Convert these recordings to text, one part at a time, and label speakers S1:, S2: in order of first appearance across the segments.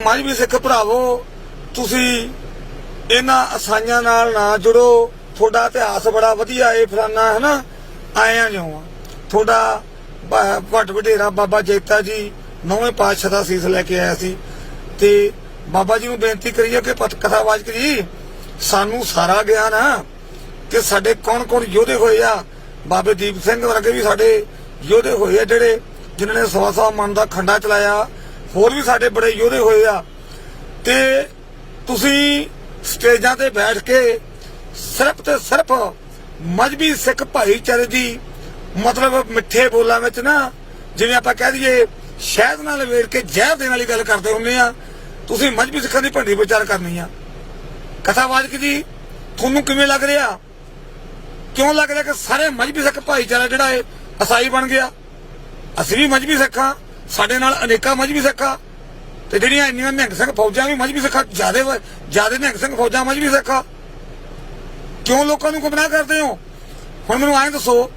S1: ਮਜਬੀ ਸਿੱਖ ਭਰਾਵੋ, ਤੁਸੀਂ ਇਹਨਾਂ ਅਸਾਈਆਂ ਨਾਲ ਨਾ ਜੁੜੋ। ਤੁਹਾਡਾ ਇਤਿਹਾਸ ਬੜਾ ਵਧੀਆ ਏ ਫਲਾਨਾ ਹੈ ਨਾ ਆਇਆ ਜਿਉਂ ਤੁਹਾਡਾ ਵੱਡ ਵਡੇਰਾ ਬਾਬਾ ਜੈਤਾ ਜੀ, ਨੌਵੇਂ ਪਾਤਸ਼ਾਹ ਦਾ ਸੀਸ ਲੈ ਕੇ ਆਇਆ ਸੀ। ਤੇ ਬਾਬਾ ਜੀ ਨੂੰ ਬੇਨਤੀ ਕਰੀਏ ਕਿ ਪਤ ਜੀ, ਸਾਨੂੰ ਸਾਰਾ ਗਿਆਨ ਆ ਕਿ ਸਾਡੇ ਕੌਣ ਕੌਣ ਯੋਧੇ ਹੋਏ ਆ। ਬਾਬੇ ਦੀਪ ਸਿੰਘ ਵਰਗੇ ਵੀ ਸਾਡੇ ਯੋਧੇ ਹੋਏ ਆ ਜਿਹੜੇ, ਜਿਨ੍ਹਾਂ ਨੇ ਸਵਾ ਸਵਾ ਮਨ ਦਾ ਖੰਡਾ ਚਲਾਇਆ। ਹੋਰ ਵੀ ਸਾਡੇ ਬੜੇ ਯੋਧੇ ਹੋਏ ਆ। ਤੇ ਤੁਸੀਂ ਸਟੇਜਾਂ ਤੇ ਬੈਠ ਕੇ ਸਿਰਫ ਤੇ ਸਿਰਫ ਮਜਬੀ ਸਿੱਖ ਭਾਈਚਾਰੇ ਦੀ ਮਤਲਬ ਮਿੱਠੇ ਬੋਲਾਂ ਵਿੱਚ ਨਾ, ਜਿਵੇਂ ਆਪਾਂ ਕਹਿ ਦਈਏ, ਸ਼ਹਿਦ ਨਾਲ ਵੇੜ ਕੇ ਜ਼ਹਿਰ ਦੇਣ ਵਾਲੀ ਗੱਲ ਕਰਦੇ ਹੁੰਦੇ ਆ, ਤੁਸੀਂ ਮਜਬੀ ਸਿੱਖਾਂ ਦੀ ਭੰਡੀ ਵਿਚਾਰ ਕਰਨੀ ਆ। ਕਥਾਵਾਚਕ ਜੀ, ਤੁਹਾਨੂੰ ਕਿਵੇਂ ਲੱਗ ਰਿਹਾ? ਕਿਉਂ ਲੱਗ ਰਿਹਾ ਕਿ ਸਾਰੇ ਮਜਬੀ ਸਿੱਖ ਭਾਈਚਾਰਾ ਜਿਹੜਾ ਹੈ ਅਸਾਈ ਬਣ ਗਿਆ? ਅਸੀਂ ਵੀ ਮਜਬੀ ਸਿੱਖਾਂ ਸਾਡੇ ਨਾਲ ਅਨੇਕਾਂ ਮਜਬੀ ਸਿੱਖਾ। ਤੇ ਜਿਹੜੀਆਂ ਇੰਨੀਆਂ ਨਿਹੰਗ ਸਿੰਘ ਫੌਜਾਂ ਵੀ ਮਜਬੀ ਸਿੱਖਾਂ, ਜਿਆਦੇ ਜਿਆਦੇ ਨਿਹੰਗ ਸਿੰਘ ਫੌਜਾਂ ਮਜਬੀ ਸਿੱਖਾਂ। ਕਿਉਂ ਲੋਕਾਂ ਨੂੰ ਗੁੰਮਰਾਹ ਕਰਦੇ ਹੋ? ਹੁਣ ਮੈਨੂੰ ਐਂ ਦੱਸੋ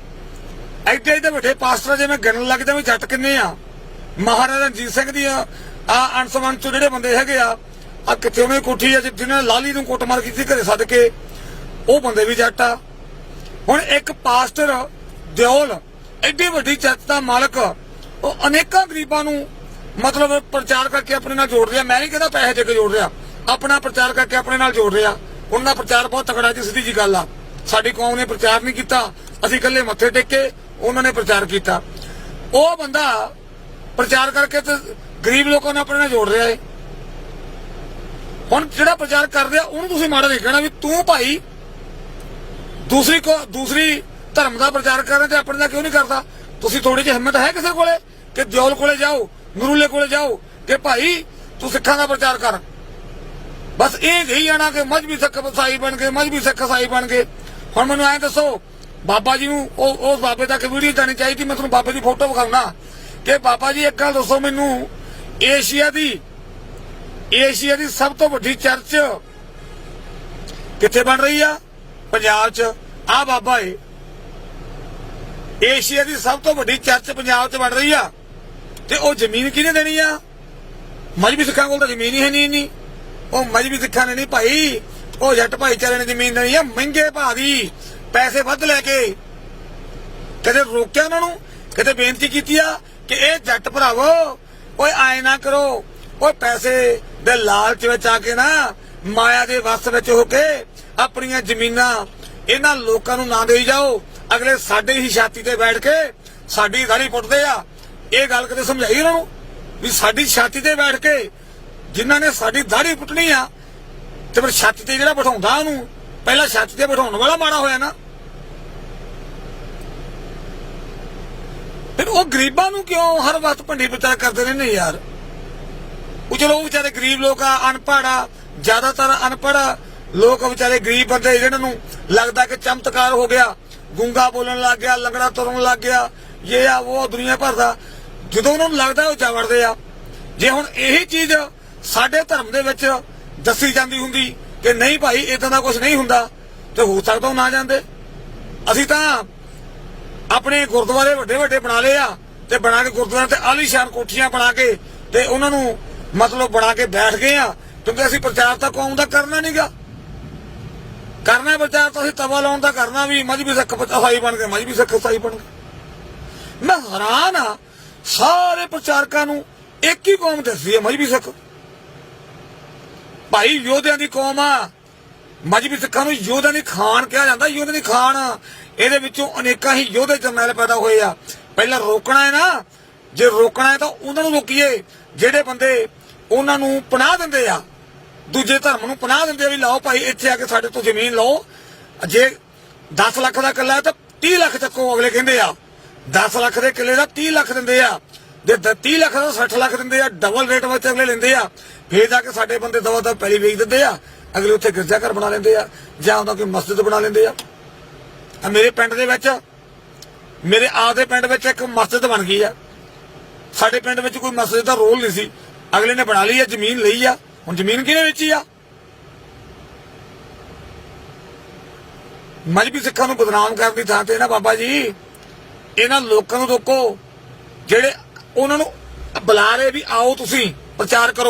S1: ਐਡੇ ਐਡੇ ਵੱਡੇ ਪਾਸਟਰ ਜਿਵੇਂ ਗਿਣਨ ਲੱਗ ਜਾਵੇ ਜੱਟ ਕਿੰਨੇ ਆ? ਮਹਾਰਾਜਾ ਰਣਜੀਤ ਸਿੰਘ ਦੀ ਆ ਅਨਸਮਨ ਚ ਜਿਹੜੇ ਬੰਦੇ ਹੈਗੇ ਆ ਆ ਕਿੱਥੇ ਉਹਨੇ ਕੋਠੀ ਆ ਜਿਹਨੇ ਲਾਲੀ ਨੂੰ ਕੁੱਟਮਾਰ ਕੀਤੀ ਘਰੇ ਸੱਦ ਕੇ, ਉਹ ਬੰਦੇ ਵੀ ਜੱਟ ਆ। ਹੁਣ ਇੱਕ ਪਾਸਟਰ ਦਿਓਲ, ਐਡੀ ਵੱਡੀ ਚਰਚ ਦਾ ਮਾਲਕ ਉਹ ਅਨੇਕਾਂ ਗਰੀਬਾਂ ਨੂੰ ਮਤਲਬ ਪ੍ਰਚਾਰ ਕਰਕੇ ਆਪਣੇ ਨਾਲ ਜੋੜ ਰਿਹਾ। ਮੈਂ ਨਹੀਂ ਕਹਿੰਦਾ ਪੈਸੇ ਦੇ ਕੇ ਜੋੜ ਰਿਹਾ। ਆਪਣਾ ਪ੍ਰਚਾਰ ਕਰਕੇ ਆਪਣੇ ਨਾਲ ਜੋੜ ਰਿਹਾ। ਉਹਨਾਂ ਦਾ ਪ੍ਰਚਾਰ ਬਹੁਤ ਤਕੜਾ ਜੀ, ਸਿੱਧੀ ਜੀ ਗੱਲ ਆ। ਸਾਡੀ ਕੌਮ ਨੇ ਪ੍ਰਚਾਰ ਨਹੀਂ ਕੀਤਾ। ਅਸੀਂ ਇਕੱਲੇ ਮੱਥੇ ਟੇਕੇ ਉਹਨਾਂ ਨੇ ਪ੍ਰਚਾਰ ਕੀਤਾ। ਉਹ ਬੰਦਾ ਪ੍ਰਚਾਰ ਕਰਕੇ ਤੇ ਗਰੀਬ ਲੋਕਾਂ ਨੂੰ ਆਪਣੇ ਨਾਲ ਜੋੜ ਰਿਹਾ ਏ। ਹੁਣ ਜਿਹੜਾ ਪ੍ਰਚਾਰ ਕਰ ਰਿਹਾ, ਉਹਨੂੰ ਤੁਸੀਂ ਮਾੜਾ ਨਹੀਂ ਕਹਿਣਾ ਵੀ ਤੂੰ ਭਾਈ ਦੂਸਰੀ ਕੋ ਦੂਸਰੀ ਧਰਮ ਦਾ ਪ੍ਰਚਾਰ ਕਰ ਰਿਹਾ ਤੇ ਆਪਣੇ ਦਾ ਕਿਉਂ ਨਹੀਂ ਕਰਦਾ? ਤੁਸੀਂ ਥੋੜੀ ਜਿਹੀ ਹਿੰਮਤ ਹੈ ਕਿਸੇ ਕੋਲੇ? ਕਿ ਦਿਓਲ ਕੋਲੇ ਜਾਓ, ਨਰੂਲੇ ਕੋਲੇ ਜਾਓ, ਕਿ ਭਾਈ ਤੂੰ ਸਿੱਖਾਂ ਦਾ ਪ੍ਰਚਾਰ ਕਰ। ਬਸ ਇਹ ਗਈ ਜਾਣਾ ਕਿ ਮਜਬੀ ਸਿੱਖ ਸਾਈ ਬਣ ਗਏ ਮਜਬੀ ਸਿੱਖ ਸਾਈ ਬਣ ਗਏ। ਹੁਣ ਮੈਨੂੰ ਐਂ ਦੱਸੋ, ਬਾਬਾ ਜੀ ਨੂੰ ਉਹ ਉਸ ਬਾਬੇ ਤੱਕ ਵੀਡੀਓ ਜਾਣੀ ਚਾਹੀਦੀ, ਮੈਂ ਤੁਹਾਨੂੰ ਬਾਬੇ ਦੀ ਫੋਟੋ ਵਿਖਾਉਣਾ। ਕਿ ਬਾਬਾ ਜੀ, ਇੱਕ ਗੱਲ ਦੱਸੋ ਮੈਨੂੰ, ਏਸ਼ੀਆ ਦੀ ਏਸ਼ੀਆ ਦੀ ਸਭ ਤੋਂ ਵੱਡੀ ਚਰਚ ਕਿੱਥੇ ਬਣ ਰਹੀ ਆ? ਪੰਜਾਬ 'ਚ। ਆ ਬਾਬਾ ਏ। ਏਸ਼ੀਆ ਦੀ ਸਭ ਤੋਂ ਵੱਡੀ ਚਰਚ ਪੰਜਾਬ 'ਚ ਬਣ ਰਹੀ ਆ। ਤੇ ਉਹ ਜ਼ਮੀਨ ਕਿਹਨੇ ਦੇਣੀ ਆ? ਮਜਬੀ ਸਿੱਖਾਂ ਕੋਲ ਤਾਂ ਜ਼ਮੀਨ ਹੀ ਹੈ ਨਹੀਂ ਇੰਨੀ। ਉਹ ਮਜਬੀ ਸਿੱਖਾਂ ਨੇ ਨਹੀਂ ਭਾਈ। ਉਹ ਜੱਟ ਭਾਈਚਾਰੇ ਨੇ ਜ਼ਮੀਨ ਦੇਣੀ ਆ, ਮਹਿੰਗੇ ਭਾਅ ਦੀ। ਪੈਸੇ ਵੱਧ ਲੈ ਕੇ। ਕਦੇ ਰੋਕਿਆ ਉਹਨਾਂ ਨੂੰ? ਕਦੇ ਬੇਨਤੀ ਕੀਤੀ ਆ ਕਿ ਇਹ ਜੱਟ ਭਰਾਵੋ, ਓਏ ਆਏ ਨਾ ਕਰੋ। ਓਏ ਪੈਸੇ ਦੇ ਲਾਲਚ ਵਿੱਚ ਆ ਕੇ ਨਾ, ਮਾਇਆ ਦੇ ਵਸ ਵਿੱਚ ਹੋ ਕੇ ਆਪਣੀਆਂ ਜ਼ਮੀਨਾਂ ਇਹਨਾਂ ਲੋਕਾਂ ਨੂੰ ਨਾ ਦੇਈ ਜਾਓ। ਅਗਲੇ ਸਾਡੇ ਹੀ ਛਾਤੀ ਤੇ ਬੈਠ ਕੇ ਸਾਡੀ ਦਾੜੀ ਪੁੱਟਦੇ ਆ। ਇਹ ਗੱਲ ਕਦੇ ਸਮਝਾਈ ਉਹਨਾਂ ਨੂੰ? ਵੀ ਸਾਡੀ ਛਾਤੀ ਤੇ ਬੈਠ ਕੇ ਜਿਨ੍ਹਾਂ ਨੇ ਸਾਡੀ ਦਾੜੀ ਪੁੱਟਣੀ ਆ, ਤੇ ਫਿਰ ਛਾਤੀ ਤੇ ਜਿਹੜਾ ਬਿਠਾਉਂਦਾ ਉਹਨੂੰ, ਪਹਿਲਾਂ ਛਾਤੀ ਤੇ ਬਿਠਾਉਣ ਵਾਲਾ ਮਾੜਾ ਹੋਇਆ ਨਾ। ਫਿਰ ਉਹ ਗਰੀਬਾਂ ਨੂੰ ਕਿਉਂ ਹਰ ਵਕਤ ਭੰਡੀ ਵਿਚਾਰ ਕਰਦੇ ਰਹਿੰਦੇ ਯਾਰ? ਉਹ ਚਲੋ ਉਹ ਵਿਚਾਰੇ ਗਰੀਬ ਲੋਕ ਆ, ਅਨਪੜ੍ਹ ਆ, ਜ਼ਿਆਦਾਤਰ ਅਨਪੜ੍ਹ ਲੋਕ ਵਿਚਾਰੇ ਗਰੀਬ ਬੰਦੇ ਜਿਹਨਾਂ ਨੂੰ ਲੱਗਦਾ ਕਿ ਚਮਤਕਾਰ ਹੋ ਗਿਆ, ਗੁੰਗਾ ਬੋਲਣ ਲੱਗ ਗਿਆ, ਲੰਗੜਾ ਤੁਰਨ ਲੱਗ ਗਿਆ, ਇਹ ਆ, ਉਹ ਦੁਨੀਆ ਭਰ ਦਾ। ਜਦੋਂ ਉਹਨਾਂ ਨੂੰ ਲੱਗਦਾ ਉਹ ਜਾ ਵੜਦੇ ਆ, ਜੇ ਹੁਣ ਇਹੀ ਚੀਜ਼ ਸਾਡੇ ਧਰਮ ਦੇ ਵਿੱਚ ਦੱਸੀ ਜਾਂਦੀ ਹੁੰਦੀ ਕਿ ਨਹੀਂ ਭਾਈ ਇਦਾਂ ਦਾ ਕੁਝ ਨਹੀਂ ਹੁੰਦਾ, ਤੇ ਹੋ ਸਕਦਾ ਉਹ ਨਾ ਜਾਂਦੇ। ਅਸੀਂ ਤਾਂ ਆਪਣੇ ਗੁਰਦੁਆਰੇ ਵੱਡੇ ਵੱਡੇ ਬਣਾ ਲਏ ਆ, ਤੇ ਬਣਾ ਕੇ ਗੁਰਦੁਆਰੇ ਤੇ ਆਲੀਸ਼ਾਨ ਕੋਠੀਆਂ ਬਣਾ ਕੇ ਤੇ ਉਹਨਾਂ ਨੂੰ ਮਤਲਬ ਬਣਾ ਕੇ ਬੈਠ ਗਏ ਆ, ਕਿਉਂਕਿ ਅਸੀਂ ਪ੍ਰਚਾਰ ਤਾਂ ਕੌਮ ਦਾ ਕਰਨਾ ਨਹੀਂਗਾ ਕਰਨਾ ਪ੍ਰਚਾਰ ਤਾਂ ਅਸੀਂ ਤਵਾ ਲਾਉਣ ਦਾ ਕਰਨਾ ਵੀ ਮਜਬੀ ਸਿੱਖ ਸਾਈ ਬਣ ਕੇ ਮਜਬੀ ਸਿੱਖ ਸਾਈ ਬਣ ਗਏ ਮੈਂ ਹੈਰਾਨ ਆ ਸਾਰੇ ਪ੍ਰਚਾਰਕਾਂ ਨੂੰ ਇੱਕ ਹੀ ਕੌਮ ਦੱਸਦੀ ਹੈ ਮਜਬੀ ਸਿੱਖ। ਭਾਈ ਯੋਧਿਆਂ ਦੀ ਕੌਮ ਆ। ਮਜਬੀ ਸਿੱਖਾਂ ਨੂੰ ਯੋਧਿਆਂ ਦੀ ਖਾਨ ਕਿਹਾ ਜਾਂਦਾ। ਯੋਧਿਆਂ ਦੀ ਖਾਨ ਇਹਦੇ ਵਿੱਚੋਂ ਅਨੇਕਾਂ ਹੀ ਯੋਧੇ ਜਰਨੈਲ ਪੈਦਾ ਹੋਏ ਆ। ਪਹਿਲਾਂ ਰੋਕਣਾ ਹੈ ਨਾ। ਜੇ ਰੋਕਣਾ ਹੈ ਤਾਂ ਉਹਨਾਂ ਨੂੰ ਰੋਕੀਏ। ਜਿਹੜੇ ਬੰਦੇ ਉਹਨਾਂ ਨੂੰ ਪਨਾਹ ਦਿੰਦੇ ਆ, ਦੂਜੇ ਧਰਮ ਨੂੰ ਪਨਾਹ ਦਿੰਦੇ ਆ ਵੀ ਲਾਓ ਭਾਈ, ਇੱਥੇ ਆ ਕੇ ਸਾਡੇ ਤੋਂ ਜ਼ਮੀਨ ਲਓ। ਜੇ 10 ਲੱਖ ਦਾ ਕਿੱਲਾ ਹੈ ਤਾਂ 30 ਲੱਖ ਚੱਕੋ ਅਗਲੇ ਕਹਿੰਦੇ ਆ। 10 ਲੱਖ ਦੇ ਕਿੱਲੇ ਦਾ 30 ਲੱਖ ਦਿੰਦੇ ਆ। ਜੇ 30 ਲੱਖ ਦਾ 60 ਲੱਖ ਦਿੰਦੇ ਆ ਡਬਲ ਰੇਟ ਵਿੱਚ ਅਗਲੇ ਲੈਂਦੇ ਆ। ਫੇਰ ਜਾ ਕੇ ਸਾਡੇ ਬੰਦੇ ਦਵਾ ਦਾ ਪਹਿਲੀ ਵੇਚ ਦਿੰਦੇ ਆ। ਅਗਲੇ ਉੱਥੇ ਗਿਰਜਾ ਘਰ ਬਣਾ ਲੈਂਦੇ ਆ, ਜਾਂ ਉਹਨਾਂ ਕੋਈ ਮਸਜਿਦ ਬਣਾ ਲੈਂਦੇ ਆ। ਆ ਮੇਰੇ ਪਿੰਡ ਦੇ ਵਿੱਚ, ਮੇਰੇ ਆਪ ਪਿੰਡ ਵਿੱਚ ਇੱਕ ਮਸਜਿਦ ਬਣ ਗਈ ਆ। ਸਾਡੇ ਪਿੰਡ ਵਿੱਚ ਕੋਈ ਮਸਜਿਦ ਦਾ ਰੋਲ ਨਹੀਂ ਸੀ। ਅਗਲੇ ਨੇ ਬਣਾ ਲਈ ਆ, ਜ਼ਮੀਨ ਲਈ ਆ। ਹੁਣ ਜ਼ਮੀਨ ਕਿਹਨੇ ਵੇਚੀ ਆ? ਮਜਬੀ ਸਿੱਖਾਂ ਨੂੰ ਬਦਨਾਮ ਕਰਨ ਦੀ ਥਾਂ ਤੇ ਨਾ ਬਾਬਾ ਜੀ। ਇਹਨਾਂ ਲੋਕਾਂ ਨੂੰ ਰੋਕੋ ਜਿਹੜੇ ਉਹਨਾਂ ਨੂੰ ਬੁਲਾ ਰਹੇ ਵੀ ਆਓ ਤੁਸੀਂ ਪ੍ਰਚਾਰ ਕਰੋ।